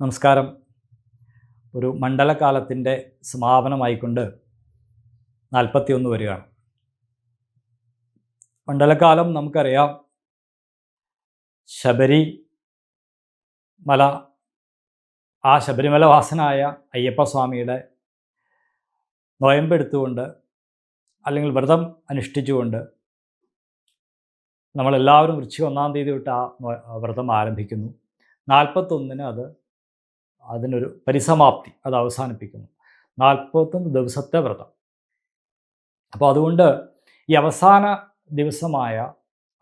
നമസ്കാരം. ഒരു മണ്ഡലകാലത്തിന്റെ സമാപനമായിക്കൊണ്ട് നാൽപ്പത്തിയൊന്ന് വരികയാണ്. മണ്ഡലകാലം നമുക്കറിയാം. ശബരി മല ആ ശബരിമല വാസനായ അയ്യപ്പസ്വാമിയുടെ നോയമ്പെടുത്തുകൊണ്ട് അല്ലെങ്കിൽ വ്രതം അനുഷ്ഠിച്ചുകൊണ്ട് നമ്മളെല്ലാവരും വൃശ്ചിക ഒന്നാം തീയതി തൊട്ട് ആ വ്രതം ആരംഭിക്കുന്നു. നാൽപ്പത്തൊന്നിന് അത് അതിനൊരു പരിസമാപ്തി അത് അവസാനിപ്പിക്കുന്നു. നാൽപ്പത്തൊന്ന് ദിവസത്തെ വ്രതം. അപ്പോൾ അതുകൊണ്ട് ഈ അവസാന ദിവസമായ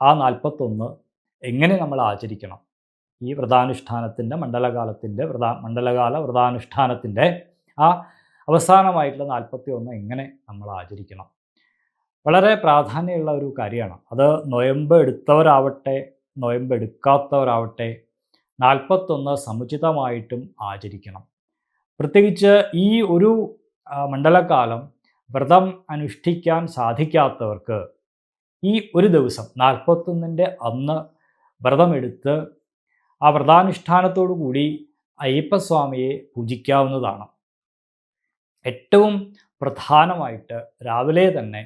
ആ നാൽപ്പത്തൊന്ന് എങ്ങനെ നമ്മൾ ആചരിക്കണം? ഈ വ്രതാനുഷ്ഠാനത്തിന്റെ മണ്ഡലകാലത്തിന്റെ വ്രത മണ്ഡലകാല വ്രതാനുഷ്ഠാനത്തിന്റെ ആ അവസാനമായിട്ടുള്ള നാൽപ്പത്തി ഒന്ന് എങ്ങനെ നമ്മൾ ആചരിക്കണം? വളരെ പ്രാധാന്യമുള്ള ഒരു കാര്യമാണ്. അത് നൊയമ്പ് എടുത്തവരാവട്ടെ നൊയമ്പ് എടുക്കാത്തവരാവട്ടെ നാൽപ്പത്തൊന്ന് സമുചിതമായിട്ടും ആചരിക്കണം. പ്രത്യേകിച്ച് ഈ ഒരു മണ്ഡലകാലം വ്രതം അനുഷ്ഠിക്കാൻ സാധിക്കാത്തവർക്ക് ഈ ഒരു ദിവസം നാൽപ്പത്തൊന്നിന്റെ അന്ന് വ്രതമെടുത്ത് ആ വ്രതാനുഷ്ഠാനത്തോടു കൂടി അയ്യപ്പസ്വാമിയെ പൂജിക്കാവുന്നതാണ്. ഏറ്റവും പ്രധാനമായിട്ട് രാവിലെ തന്നെ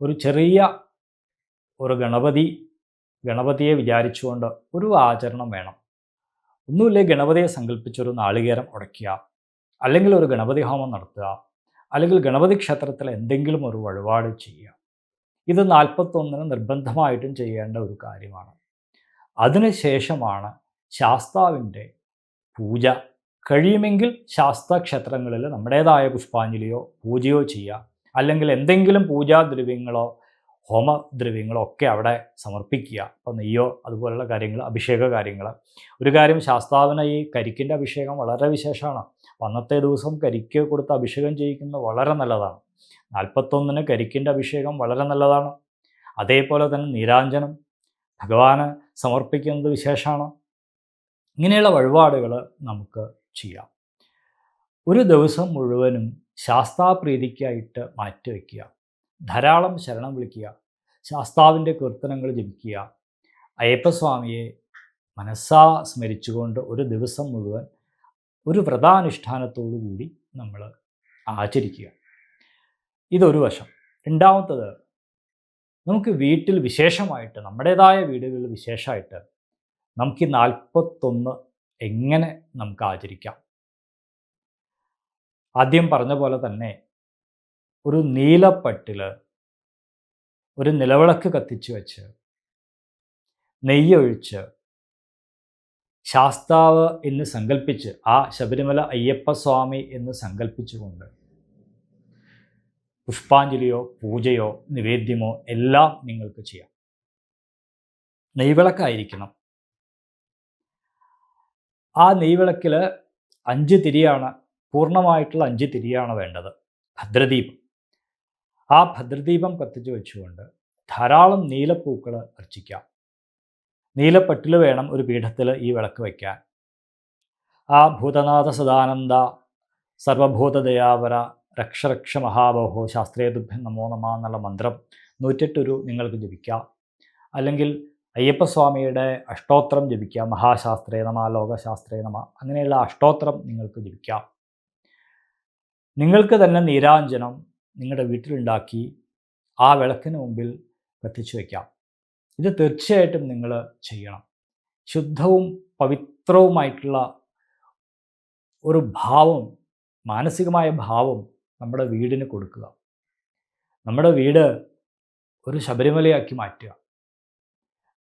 ഒരു ചെറിയ ഒരു ഗണപതി ഗണപതിയെ വിചാരിച്ചുകൊണ്ട് ഒരു ആചരണം വേണം. ഒന്നുമില്ലേ ഗണപതിയെ സങ്കല്പിച്ചൊരു നാളികേരം ഉടയ്ക്കുക അല്ലെങ്കിൽ ഒരു ഗണപതി ഹോമം നടത്തുക അല്ലെങ്കിൽ ഗണപതി ക്ഷേത്രത്തിൽ എന്തെങ്കിലും ഒരു വഴിപാട് ചെയ്യുക. ഇത് നാൽപ്പത്തൊന്നിന് നിർബന്ധമായിട്ടും ചെയ്യേണ്ട ഒരു കാര്യമാണ്. അതിനുശേഷമാണ് ശാസ്താവിന്റെ പൂജ. കഴിയുമെങ്കിൽ ശാസ്ത ക്ഷേത്രങ്ങളിൽ നമ്മുടേതായ പുഷ്പാഞ്ജലിയോ പൂജയോ ചെയ്യുക. അല്ലെങ്കിൽ എന്തെങ്കിലും പൂജാദ്രവ്യങ്ങളോ ഹോമദ്രവ്യങ്ങളോ ഒക്കെ അവിടെ സമർപ്പിക്കുക. അപ്പോൾ നെയ്യോ അതുപോലുള്ള കാര്യങ്ങൾ അഭിഷേക കാര്യങ്ങൾ. ഒരു കാര്യം ശാസ്താവിന് ഈ കരിക്കിന്റെ അഭിഷേകം വളരെ വിശേഷമാണ്. അന്നത്തെ ദിവസം കരിക്ക് കൊടുത്ത് അഭിഷേകം ചെയ്യിക്കുന്നത് വളരെ നല്ലതാണ്. നാൽപ്പത്തൊന്നിന് കരിക്കിന്റെ അഭിഷേകം വളരെ നല്ലതാണ്. അതേപോലെ തന്നെ നീരാഞ്ജനം ഭഗവാന് സമർപ്പിക്കുന്നത് വിശേഷമാണ്. ഇങ്ങനെയുള്ള വഴിപാടുകൾ നമുക്ക് ചെയ്യാം. ഒരു ദിവസം മുഴുവനും ശാസ്താപ്രീതിക്കായിട്ട് മാറ്റിവെക്കുക. ധാരാളം ശരണം വിളിക്കുക. ശാസ്താവിന്റെ കീർത്തനങ്ങൾ ജപിക്കുക. അയ്യപ്പസ്വാമിയെ മനസ്സാ സ്മരിച്ചുകൊണ്ട് ഒരു ദിവസം മുഴുവൻ ഒരു വ്രതാനുഷ്ഠാനത്തോടു കൂടി നമ്മൾ ആചരിക്കുക. ഇതൊരു വശം. രണ്ടാമത്തത് നമുക്ക് വീട്ടിൽ വിശേഷമായിട്ട് നമ്മുടേതായ വീടുകളിൽ വിശേഷമായിട്ട് നമുക്ക് ഈ നാൽപ്പത്തൊന്ന് എങ്ങനെ നമുക്ക് ആചരിക്കാം? ആദ്യം പറഞ്ഞ പോലെ തന്നെ ഒരു നീലപ്പട്ടിൽ ഒരു നിലവിളക്ക് കത്തിച്ചു വെച്ച് നെയ്യൊഴിച്ച് ശാസ്താവ് എന്ന് സങ്കല്പിച്ച് ആ ശബരിമല അയ്യപ്പസ്വാമി എന്ന് സങ്കല്പിച്ചുകൊണ്ട് പുഷ്പാഞ്ജലിയോ പൂജയോ നിവേദ്യമോ എല്ലാം നിങ്ങൾക്ക് ചെയ്യാം. നെയ്വിളക്കായിരിക്കണം. ആ നെയ്വിളക്കിൽ അഞ്ച് തിരിയാണ് പൂർണമായിട്ടുള്ള അഞ്ച് തിരിയാണ് വേണ്ടത്. ഭദ്രദീപം. ആ ഭദ്രദീപം കത്തിച്ചു വെച്ചുകൊണ്ട് ധാരാളം നീലപ്പൂക്കൾ അർച്ചിക്കാം. നീലപ്പട്ടിൽ വേണം ഒരു പീഠത്തിൽ ഈ വിളക്ക് വയ്ക്കാൻ. ആ ഭൂതനാഥ സദാനന്ദ സർവഭൂതദയാവര രക്ഷരക്ഷ രക്ഷ മഹാബഹോ ശാസ്ത്രീയതുഭ്യം നമോ നമ എന്നുള്ള മന്ത്രം നൂറ്റെട്ടൊരു നിങ്ങൾക്ക് ജപിക്കാം. അല്ലെങ്കിൽ അയ്യപ്പസ്വാമിയുടെ അഷ്ടോത്രം ജപിക്കാം. മഹാശാസ്ത്രേ നമ ലോകശാസ്ത്രേ നമ അങ്ങനെയുള്ള അഷ്ടോത്രം നിങ്ങൾക്ക് ജപിക്കാം. നിങ്ങൾക്ക് തന്നെ നീരാഞ്ജനം നിങ്ങളുടെ വീട്ടിലുണ്ടാക്കി ആ വിളക്കിന് മുമ്പിൽ കത്തിച്ചു വയ്ക്കാം ഇത് തീർച്ചയായിട്ടും നിങ്ങൾ ചെയ്യണം. ശുദ്ധവും പവിത്രവുമായിട്ടുള്ള ഒരു ഭാവം മാനസികമായ ഭാവം നമ്മുടെ വീടിന് കൊടുക്കുക. നമ്മുടെ വീട് ഒരു ശബരിമലയാക്കി മാറ്റുക.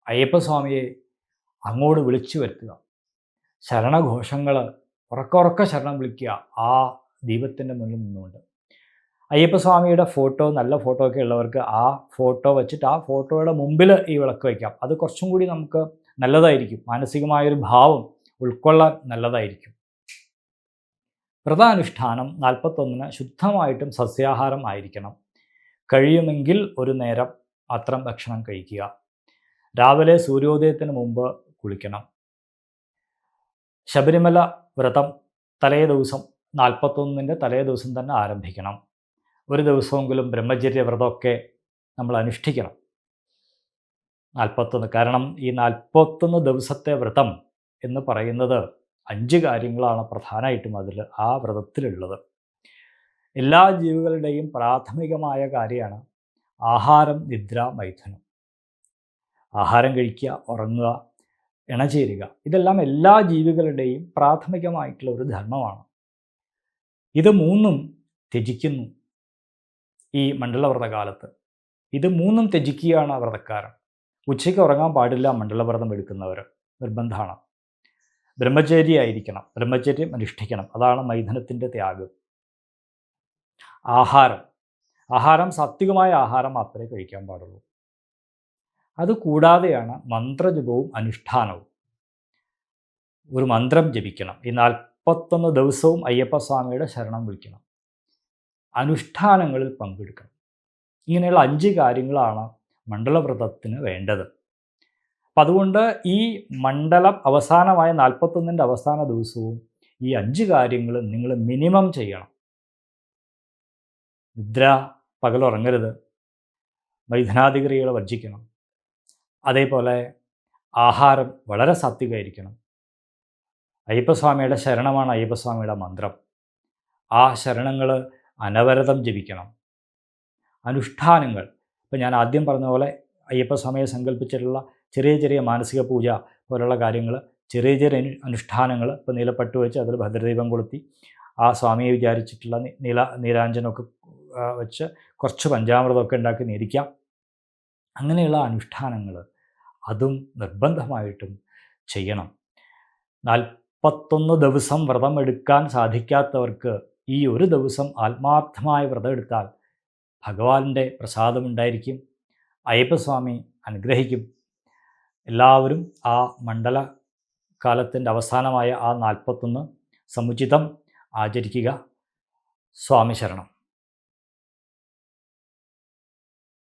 അയ്യപ്പസ്വാമിയെ അങ്ങോട്ട് വിളിച്ചു വരുത്തുക. ശരണഘോഷങ്ങൾ ഉറക്ക ഉറക്ക ശരണം വിളിക്കുക ആ ദീപത്തിന്റെ മുന്നിൽ നിന്നുകൊണ്ട്. അയ്യപ്പസ്വാമിയുടെ ഫോട്ടോ നല്ല ഫോട്ടോ ഒക്കെ ഉള്ളവർക്ക് ആ ഫോട്ടോ വെച്ചിട്ട് ആ ഫോട്ടോയുടെ മുമ്പിൽ ഈ വിളക്ക് വയ്ക്കാം. അത് കുറച്ചും കൂടി നമുക്ക് നല്ലതായിരിക്കും. മാനസികമായൊരു ഭാവം ഉൾക്കൊള്ളാൻ നല്ലതായിരിക്കും. വ്രതാനുഷ്ഠാനം നാൽപ്പത്തൊന്നിന് ശുദ്ധമായിട്ടും സസ്യാഹാരം ആയിരിക്കണം. കഴിയുമെങ്കിൽ ഒരു നേരം അത്രം ഭക്ഷണം കഴിക്കുക. രാവിലെ സൂര്യോദയത്തിന് മുമ്പ് കുളിക്കണം. ശബരിമല വ്രതം തലേ ദിവസം നാൽപ്പത്തൊന്നിന്റെ തലേ ദിവസം തന്നെ ആരംഭിക്കണം. ഒരു ദിവസമെങ്കിലും ബ്രഹ്മചര്യ വ്രതമൊക്കെ നമ്മൾ അനുഷ്ഠിക്കണം. നാൽപ്പത്തൊന്ന് കാരണം ഈ നാൽപ്പത്തൊന്ന് ദിവസത്തെ വ്രതം എന്ന് പറയുന്നത് അഞ്ച് കാര്യങ്ങളാണ് പ്രധാനമായിട്ടും അതിൽ ആ വ്രതത്തിലുള്ളത്. എല്ലാ ജീവികളുടെയും പ്രാഥമികമായ കാര്യമാണ് ആഹാരം നിദ്ര മൈഥുനം. ആഹാരം കഴിക്കുക ഉറങ്ങുക ഇണചേരുക ഇതെല്ലാം എല്ലാ ജീവികളുടെയും പ്രാഥമികമായിട്ടുള്ള ഒരു ധർമ്മമാണ്. ഇത് മൂന്നും ത്യജിക്കുന്നു. ഈ മണ്ഡലവ്രതകാലത്ത്. ഇത് മൂന്നും ത്യജിക്കുകയാണ് വ്രതക്കാരൻ. ഉച്ചയ്ക്ക് ഉറങ്ങാൻ പാടില്ല മണ്ഡലവ്രതം എടുക്കുന്നവർ. നിർബന്ധമാണ്. ബ്രഹ്മചര്യ ആയിരിക്കണം. ബ്രഹ്മചര്യം അനുഷ്ഠിക്കണം. അതാണ് മൈഥുനത്തിന്റെ ത്യാഗം. ആഹാരം. ആഹാരം സാത്വികമായ ആഹാരം മാത്രമേ കഴിക്കാൻ പാടുള്ളൂ. അതുകൂടാതെയാണ് മന്ത്രജപവും അനുഷ്ഠാനവും. ഒരു മന്ത്രം ജപിക്കണം. ഈ നാൽപ്പത്തൊന്ന് ദിവസവും അയ്യപ്പസ്വാമിയുടെ ശരണം വിളിക്കണം. അനുഷ്ഠാനങ്ങളിൽ പങ്കെടുക്കണം. ഇങ്ങനെയുള്ള അഞ്ച് കാര്യങ്ങളാണ് മണ്ഡലവ്രതത്തിന് വേണ്ടത്. അപ്പം അതുകൊണ്ട് ഈ മണ്ഡലം അവസാനമായ നാൽപ്പത്തൊന്നിന്റെ അവസാന ദിവസവും ഈ അഞ്ച് കാര്യങ്ങൾ നിങ്ങൾ മിനിമം ചെയ്യണം. നിദ്ര പകലുറങ്ങരുത് മൈഥുനാധികറികൾ വർജിക്കണം അതേപോലെ ആഹാരം വളരെ സാത്വികമായിരിക്കണം അയ്യപ്പസ്വാമിയുടെ ശരണമാണ് അയ്യപ്പസ്വാമിയുടെ മന്ത്രം. ആ ശരണങ്ങൾ അനവരതം ജപിക്കണം. അനുഷ്ഠാനങ്ങൾ. ഇപ്പം ഞാൻ ആദ്യം പറഞ്ഞ പോലെ അയ്യപ്പ സമയം സങ്കല്പിച്ചിട്ടുള്ള ചെറിയ ചെറിയ മാനസിക പൂജ പോലുള്ള കാര്യങ്ങൾ ചെറിയ ചെറിയ അനുഷ്ഠാനങ്ങൾ ഇപ്പോൾ നീലപ്പട്ട് വെച്ച് അതിൽ ഭദ്രദീപം കൊളുത്തി ആ സ്വാമിയെ വിചാരിച്ചിട്ടുള്ള നീല നീരാഞ്ജനമൊക്കെ വെച്ച് കുറച്ച് പഞ്ചാമൃതമൊക്കെ ഉണ്ടാക്കി നേരിക്കാം അങ്ങനെയുള്ള അനുഷ്ഠാനങ്ങൾ അതും നിർബന്ധമായിട്ടും ചെയ്യണം. നാൽപ്പത്തൊന്ന് ദിവസം വ്രതം എടുക്കാൻ സാധിക്കാത്തവർക്ക് ഈ ഒരു ദിവസം ആത്മാർത്ഥമായ വ്രതം എടുത്താൽ ഭഗവാന്റെ പ്രസാദമുണ്ടായിരിക്കും അയ്യപ്പസ്വാമി അനുഗ്രഹിക്കും. എല്ലാവരും ആ മണ്ഡല കാലത്തിന്റെ അവസാനമായ ആ നാൽപ്പത്തൊന്ന് സമുചിതം ആചരിക്കുക. സ്വാമി ശരണം.